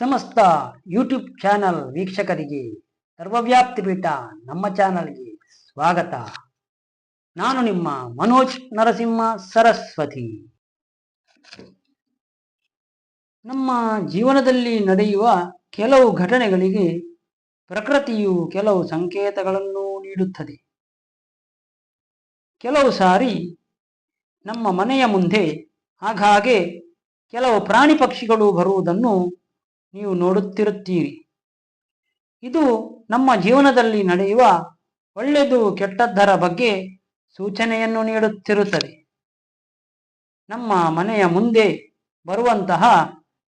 ಸಮಸ್ತ YouTube channel ವೀಕ್ಷಕರಿಗೆ ಸರ್ವವ್ಯಾಪ್ತಿ ಪೀಠ ನಮ್ಮ ಚಾನಲ್ಗೆ ಸ್ವಾಗತ. ನಾನು ನಿಮ್ಮ ಮನೋಜ್ ನರಸಿಂಹ ಸರಸ್ವತಿ. ನಮ್ಮ ಜೀವನದಲ್ಲಿ ನಡೆಯುವ ಕೆಲವು ಘಟನೆಗಳಿಗೆ ಪ್ರಕೃತಿಯು ಕೆಲವು ಸಂಕೇತಗಳನ್ನು ನೀಡುತ್ತದೆ. ಕೆಲವು ಸಾರಿ ನಮ್ಮ ಮನೆಯ ಮುಂದೆ ಹಾಗಾಗೆ ಕೆಲವು ಪ್ರಾಣಿ ಪಕ್ಷಿಗಳು ಬರುವುದನ್ನು ನೀವು ನೋಡುತ್ತಿರುತ್ತೀರಿ. ಇದು ನಮ್ಮ ಜೀವನದಲ್ಲಿ ನಡೆಯುವ ಒಳ್ಳೆಯದು ಕೆಟ್ಟದ್ದರ ಬಗ್ಗೆ ಸೂಚನೆಯನ್ನು ನೀಡುತ್ತಿರುತ್ತದೆ. ನಮ್ಮ ಮನೆಯ ಮುಂದೆ ಬರುವಂತಹ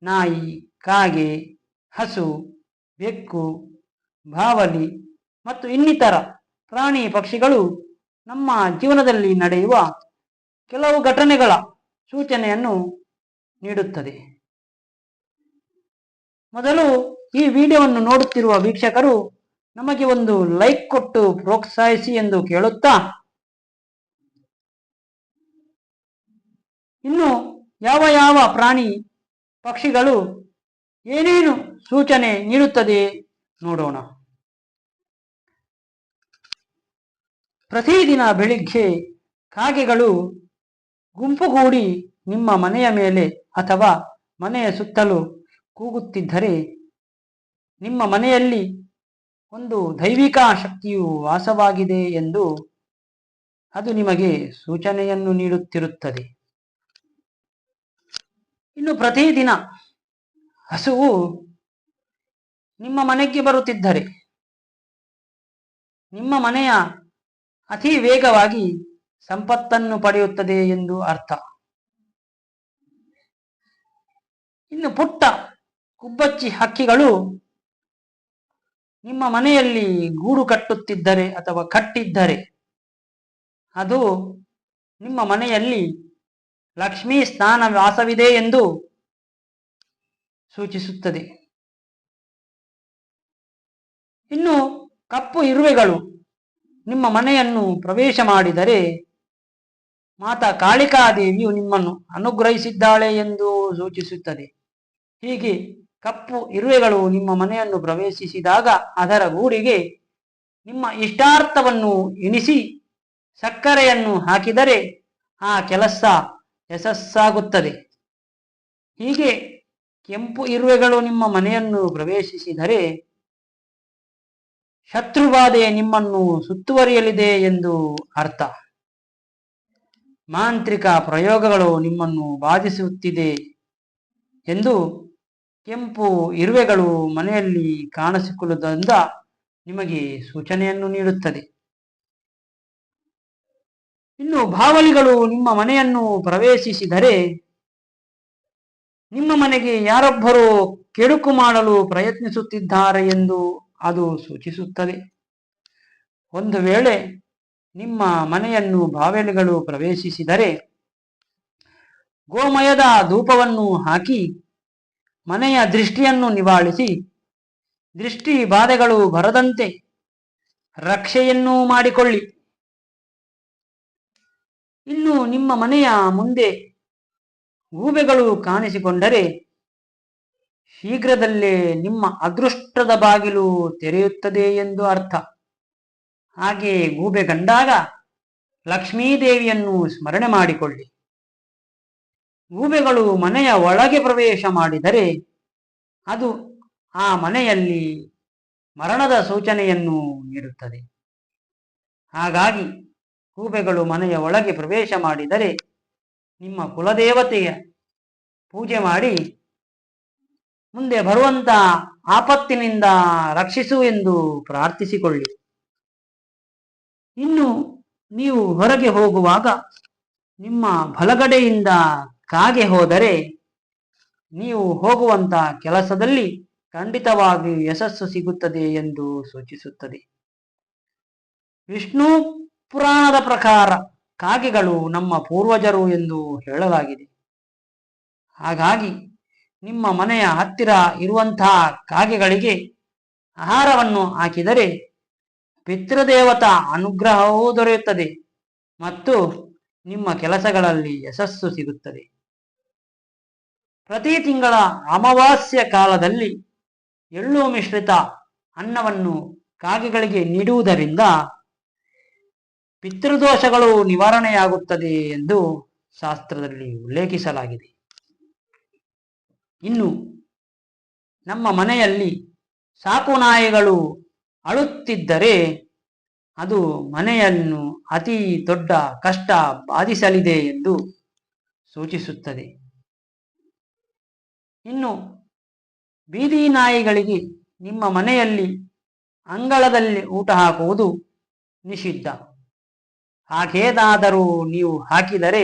ನಾಯಿ, ಕಾಗೆ, ಹಸು, ಬೆಕ್ಕು, ಬಾವಲಿ ಮತ್ತು ಇನ್ನಿತರ ಪ್ರಾಣಿ ಪಕ್ಷಿಗಳು ನಮ್ಮ ಜೀವನದಲ್ಲಿ ನಡೆಯುವ ಕೆಲವು ಘಟನೆಗಳ ಸೂಚನೆಯನ್ನು ನೀಡುತ್ತದೆ. ಮೊದಲು ಈ ವಿಡಿಯೋವನ್ನು ನೋಡುತ್ತಿರುವ ವೀಕ್ಷಕರು ನಮಗೆ ಒಂದು ಲೈಕ್ ಕೊಟ್ಟು ಪ್ರೋತ್ಸಾಹಿಸಿ ಎಂದು ಕೇಳುತ್ತಾ, ಇನ್ನು ಯಾವ ಯಾವ ಪ್ರಾಣಿ ಪಕ್ಷಿಗಳು ಏನೇನು ಸೂಚನೆ ನೀಡುತ್ತದೆ ನೋಡೋಣ. ಪ್ರತಿದಿನ ಬೆಳಿಗ್ಗೆ ಕಾಗೆಗಳು ಗುಂಪುಗೂಡಿ ನಿಮ್ಮ ಮನೆಯ ಮೇಲೆ ಅಥವಾ ಮನೆಯ ಸುತ್ತಲೂ ಕೂಗುತ್ತಿದ್ದರೆ ನಿಮ್ಮ ಮನೆಯಲ್ಲಿ ಒಂದು ದೈವಿಕ ಶಕ್ತಿಯು ವಾಸವಾಗಿದೆ ಎಂದು ಅದು ನಿಮಗೆ ಸೂಚನೆಯನ್ನು ನೀಡುತ್ತಿರುತ್ತದೆ. ಇನ್ನು ಪ್ರತಿದಿನ ಹಸುವು ನಿಮ್ಮ ಮನೆಗೆ ಬರುತ್ತಿದ್ದರೆ ನಿಮ್ಮ ಮನೆಯ ಅತಿ ವೇಗವಾಗಿ ಸಂಪತ್ತನ್ನು ಪಡೆಯುತ್ತದೆ ಎಂದು ಅರ್ಥ. ಇನ್ನು ಪುಟ್ಟ ಕುಬ್ಬಚ್ಚಿ ಹಕ್ಕಿಗಳು ನಿಮ್ಮ ಮನೆಯಲ್ಲಿ ಗೂಡು ಕಟ್ಟುತ್ತಿದ್ದರೆ ಅಥವಾ ಕಟ್ಟಿದ್ದರೆ ಅದು ನಿಮ್ಮ ಮನೆಯಲ್ಲಿ ಲಕ್ಷ್ಮೀ ಸ್ನಾನ ವಾಸವಿದೆ ಎಂದು ಸೂಚಿಸುತ್ತದೆ. ಇನ್ನು ಕಪ್ಪು ಇರುವೆಗಳು ನಿಮ್ಮ ಮನೆಯನ್ನು ಪ್ರವೇಶ ಮಾಡಿದರೆ ಮಾತಾ ಕಾಳಿಕಾದೇವಿಯು ನಿಮ್ಮನ್ನು ಅನುಗ್ರಹಿಸಿದ್ದಾಳೆ ಎಂದು ಸೂಚಿಸುತ್ತದೆ. ಹೀಗೆ ಕಪ್ಪು ಇರುವೆಗಳು ನಿಮ್ಮ ಮನೆಯನ್ನು ಪ್ರವೇಶಿಸಿದಾಗ ಅದರ ಗೂಡಿಗೆ ನಿಮ್ಮ ಇಷ್ಟಾರ್ಥವನ್ನು ಎಣಿಸಿ ಸಕ್ಕರೆಯನ್ನು ಹಾಕಿದರೆ ಆ ಕೆಲಸ ಯಶಸ್ಸಾಗುತ್ತದೆ. ಹೀಗೆ ಕೆಂಪು ಇರುವೆಗಳು ನಿಮ್ಮ ಮನೆಯನ್ನು ಪ್ರವೇಶಿಸಿದರೆ ಶತ್ರುಬಾಧೆ ನಿಮ್ಮನ್ನು ಸುತ್ತುವರಿಯಲಿದೆ ಎಂದು ಅರ್ಥ. ಮಾಂತ್ರಿಕ ಪ್ರಯೋಗಗಳು ನಿಮ್ಮನ್ನು ಬಾಧಿಸುತ್ತಿದೆ ಎಂದು ಕೆಂಪು ಇರುವೆಗಳು ಮನೆಯಲ್ಲಿ ಕಾಣಿಸಿಕೊಳ್ಳುವುದರಿಂದ ನಿಮಗೆ ಸೂಚನೆಯನ್ನು ನೀಡುತ್ತದೆ. ಇನ್ನು ಬಾವಲಿಗಳು ನಿಮ್ಮ ಮನೆಯನ್ನು ಪ್ರವೇಶಿಸಿದರೆ ನಿಮ್ಮ ಮನೆಗೆ ಯಾರೊಬ್ಬರು ಕೆಡುಕು ಮಾಡಲು ಪ್ರಯತ್ನಿಸುತ್ತಿದ್ದಾರೆ ಎಂದು ಅದು ಸೂಚಿಸುತ್ತದೆ. ಒಂದು ವೇಳೆ ನಿಮ್ಮ ಮನೆಯನ್ನು ಬಾವಲಿಗಳು ಪ್ರವೇಶಿಸಿದರೆ ಗೋಮಯದ ಧೂಪವನ್ನು ಹಾಕಿ ಮನೆಯ ದೃಷ್ಟಿಯನ್ನು ನಿವಾಳಿಸಿ, ದೃಷ್ಟಿ ಬಾಧೆಗಳು ಬರದಂತೆ ರಕ್ಷೆಯನ್ನು ಮಾಡಿಕೊಳ್ಳಿ. ಇನ್ನು ನಿಮ್ಮ ಮನೆಯ ಮುಂದೆ ಗೂಬೆಗಳು ಕಾಣಿಸಿಕೊಂಡರೆ ಶೀಘ್ರದಲ್ಲೇ ನಿಮ್ಮ ಅದೃಷ್ಟದ ಬಾಗಿಲು ತೆರೆಯುತ್ತದೆ ಎಂದು ಅರ್ಥ. ಹಾಗೆ ಗೂಬೆ ಕಂಡಾಗ ಲಕ್ಷ್ಮೀದೇವಿಯನ್ನು ಸ್ಮರಣೆ ಮಾಡಿಕೊಳ್ಳಿ. ಗೂಬೆಗಳು ಮನೆಯ ಒಳಗೆ ಪ್ರವೇಶ ಮಾಡಿದರೆ ಅದು ಆ ಮನೆಯಲ್ಲಿ ಮರಣದ ಸೂಚನೆಯನ್ನು ನೀಡುತ್ತದೆ. ಹಾಗಾಗಿ ಗೂಬೆಗಳು ಮನೆಯ ಒಳಗೆ ಪ್ರವೇಶ ಮಾಡಿದರೆ ನಿಮ್ಮ ಕುಲದೇವತೆಯ ಪೂಜೆ ಮಾಡಿ ಮುಂದೆ ಬರುವಂತ ಆಪತ್ತಿನಿಂದ ರಕ್ಷಿಸು ಎಂದು ಪ್ರಾರ್ಥಿಸಿಕೊಳ್ಳಿ. ಇನ್ನು ನೀವು ಹೊರಗೆ ಹೋಗುವಾಗ ನಿಮ್ಮ ಬಲಗಡೆಯಿಂದ ಕಾಗೆ ಹೋದರೆ ನೀವು ಹೋಗುವಂತ ಕೆಲಸದಲ್ಲಿ ಖಂಡಿತವಾಗಿ ಯಶಸ್ಸು ಸಿಗುತ್ತದೆ ಎಂದು ಸೂಚಿಸುತ್ತದೆ. ವಿಷ್ಣು ಪುರಾಣದ ಪ್ರಕಾರ ಕಾಗೆಗಳು ನಮ್ಮ ಪೂರ್ವಜರು ಎಂದು ಹೇಳಲಾಗಿದೆ. ಹಾಗಾಗಿ ನಿಮ್ಮ ಮನೆಯ ಹತ್ತಿರ ಇರುವಂತಹ ಕಾಗೆಗಳಿಗೆ ಆಹಾರವನ್ನು ಹಾಕಿದರೆ ಪಿತೃದೇವತಾ ಅನುಗ್ರಹವೂ ದೊರೆಯುತ್ತದೆ ಮತ್ತು ನಿಮ್ಮ ಕೆಲಸಗಳಲ್ಲಿ ಯಶಸ್ಸು ಸಿಗುತ್ತದೆ. ಪ್ರತಿ ತಿಂಗಳ ಅಮಾವಾಸ್ಯ ಕಾಲದಲ್ಲಿ ಎಳ್ಳು ಮಿಶ್ರಿತ ಅನ್ನವನ್ನು ಕಾಗೆಗಳಿಗೆ ನೀಡುವುದರಿಂದ ಪಿತೃದೋಷಗಳು ನಿವಾರಣೆಯಾಗುತ್ತದೆ ಎಂದು ಶಾಸ್ತ್ರದಲ್ಲಿ ಉಲ್ಲೇಖಿಸಲಾಗಿದೆ. ಇನ್ನು ನಮ್ಮ ಮನೆಯಲ್ಲಿ ಸಾಕು ನಾಯಿಗಳು ಅಳುತ್ತಿದ್ದರೆ ಅದು ಮನೆಯನ್ನು ಅತಿ ದೊಡ್ಡ ಕಷ್ಟ ಬಾಧಿಸಲಿದೆ ಎಂದು ಸೂಚಿಸುತ್ತದೆ. ಇನ್ನು ಬೀದಿ ನಾಯಿಗಳಿಗೆ ನಿಮ್ಮ ಮನೆಯಲ್ಲಿ ಅಂಗಳದಲ್ಲಿ ಊಟ ಹಾಕುವುದು ನಿಷಿದ್ಧ. ಹಾಗೇದಾದರೂ ನೀವು ಹಾಕಿದರೆ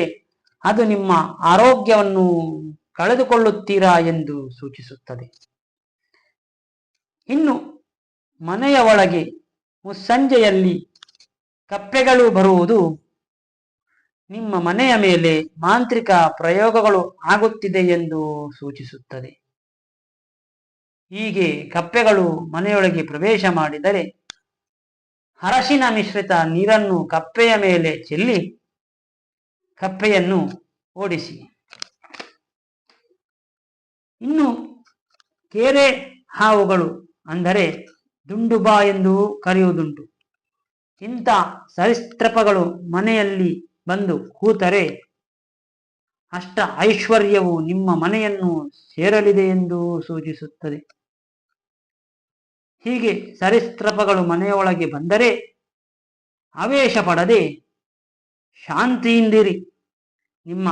ಅದು ನಿಮ್ಮ ಆರೋಗ್ಯವನ್ನು ಕಳೆದುಕೊಳ್ಳುತ್ತೀರಾ ಎಂದು ಸೂಚಿಸುತ್ತದೆ. ಇನ್ನು ಮನೆಯ ಒಳಗೆ ಮುಸ್ಸಂಜೆಯಲ್ಲಿ ಕಪ್ಪೆಗಳು ಬರುವುದು ನಿಮ್ಮ ಮನೆಯ ಮೇಲೆ ಮಾಂತ್ರಿಕ ಪ್ರಯೋಗಗಳು ಆಗುತ್ತಿದೆ ಎಂದು ಸೂಚಿಸುತ್ತದೆ. ಹೀಗೆ ಕಪ್ಪೆಗಳು ಮನೆಯೊಳಗೆ ಪ್ರವೇಶ ಮಾಡಿದರೆ ಅರಶಿನ ಮಿಶ್ರಿತ ನೀರನ್ನು ಕಪ್ಪೆಯ ಮೇಲೆ ಚೆಲ್ಲಿ ಕಪ್ಪೆಯನ್ನು ಓಡಿಸಿ. ಇನ್ನು ಕೆರೆ ಹಾವುಗಳು ಅಂದರೆ ದುಂಡುಬಾ ಎಂದು ಕರೆಯುವುದುಂಟು. ಇಂಥ ಸರಿಸ್ತ್ರಪಗಳು ಮನೆಯಲ್ಲಿ ಬಂದು ಕೂತರೆ, ಅಷ್ಟ ಐಶ್ವರ್ಯವು ನಿಮ್ಮ ಮನೆಯನ್ನು ಸೇರಲಿದೆ ಎಂದು ಸೂಚಿಸುತ್ತದೆ. ಹೀಗೆ ಸರಿಸ್ತ್ರಪಗಳು ಮನೆಯೊಳಗೆ ಬಂದರೆ, ಆವೇಶ ಪಡದೆ, ಶಾಂತಿಯಿಂದಿರಿ, ನಿಮ್ಮ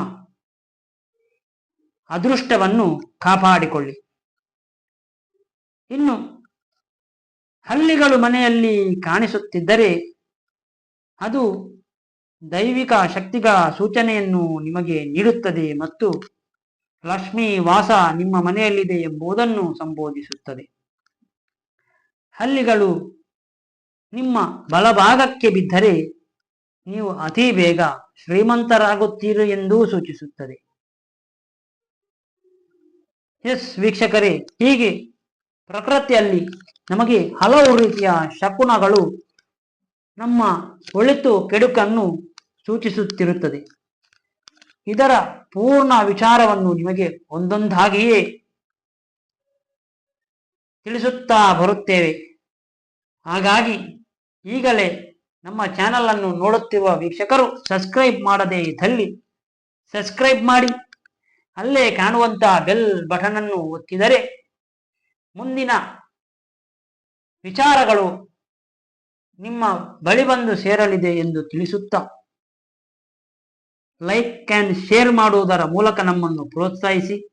ಅದೃಷ್ಟವನ್ನು ಕಾಪಾಡಿಕೊಳ್ಳಿ. ಇನ್ನು ಹಲ್ಲಿಗಳು ಮನೆಯಲ್ಲಿ ಕಾಣಿಸುತ್ತಿದ್ದರೆ, ಅದು ದೈವಿಕ ಶಕ್ತಿಗಳ ಸೂಚನೆಯನ್ನು ನಿಮಗೆ ನೀಡುತ್ತದೆ ಮತ್ತು ಲಕ್ಷ್ಮಿ ವಾಸ ನಿಮ್ಮ ಮನೆಯಲ್ಲಿದೆ ಎಂಬುದನ್ನು ಸಂಬೋಧಿಸುತ್ತದೆ. ಹಲ್ಲಿಗಳು ನಿಮ್ಮ ಬಲಭಾಗಕ್ಕೆ ಬಿದ್ದರೆ ನೀವು ಅತಿ ಬೇಗ ಶ್ರೀಮಂತರಾಗುತ್ತೀರಿ ಎಂದೂ ಸೂಚಿಸುತ್ತದೆ. ಎಸ್ ವೀಕ್ಷಕರೇ, ಹೀಗೆ ಪ್ರಕೃತಿಯಲ್ಲಿ ನಮಗೆ ಹಲವು ರೀತಿಯ ಶಕುನಗಳು ನಮ್ಮ ಒಳಿತು ಕೆಡುಕನ್ನು ಸೂಚಿಸುತ್ತಿರುತ್ತದೆ. ಇದರ ಪೂರ್ಣ ವಿಚಾರವನ್ನು ನಿಮಗೆ ಒಂದೊಂದಾಗಿಯೇ ತಿಳಿಸುತ್ತಾ ಬರುತ್ತೇವೆ. ಹಾಗಾಗಿ ಈಗಲೇ ನಮ್ಮ ಚಾನಲ್ ಅನ್ನು ನೋಡುತ್ತಿರುವ ವೀಕ್ಷಕರು ಸಬ್ಸ್ಕ್ರೈಬ್ ಮಾಡದೇ ಇದ್ದಲ್ಲಿ ಸಬ್ಸ್ಕ್ರೈಬ್ ಮಾಡಿ, ಅಲ್ಲೇ ಕಾಣುವಂತಹ ಬೆಲ್ ಬಟನ್ ಅನ್ನು ಒತ್ತಿದರೆ ಮುಂದಿನ ವಿಚಾರಗಳು ನಿಮ್ಮ ಬಳಿ ಬಂದು ಸೇರಲಿದೆ ಎಂದು ತಿಳಿಸುತ್ತಾ ಲೈಕ್ ಆ್ಯಂಡ್ ಶೇರ್ ಮಾಡುವುದರ ಮೂಲಕ ನಮ್ಮನ್ನು ಪ್ರೋತ್ಸಾಹಿಸಿ.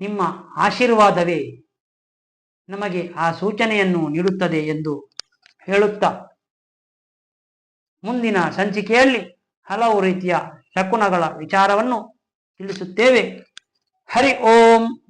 ನಿಮ್ಮ ಆಶೀರ್ವಾದವೇ ನಮಗೆ ಆ ಸೂಚನೆಯನ್ನು ನೀಡುತ್ತದೆ ಎಂದು ಹೇಳುತ್ತಾ. ಮುಂದಿನ ಸಂಚಿಕೆಯಲ್ಲಿ ಹಲವು ರೀತಿಯ ಶಕುನಗಳ ವಿಚಾರವನ್ನು ತಿಳಿಸುತ್ತೇವೆ. ಹರಿ ಓಂ.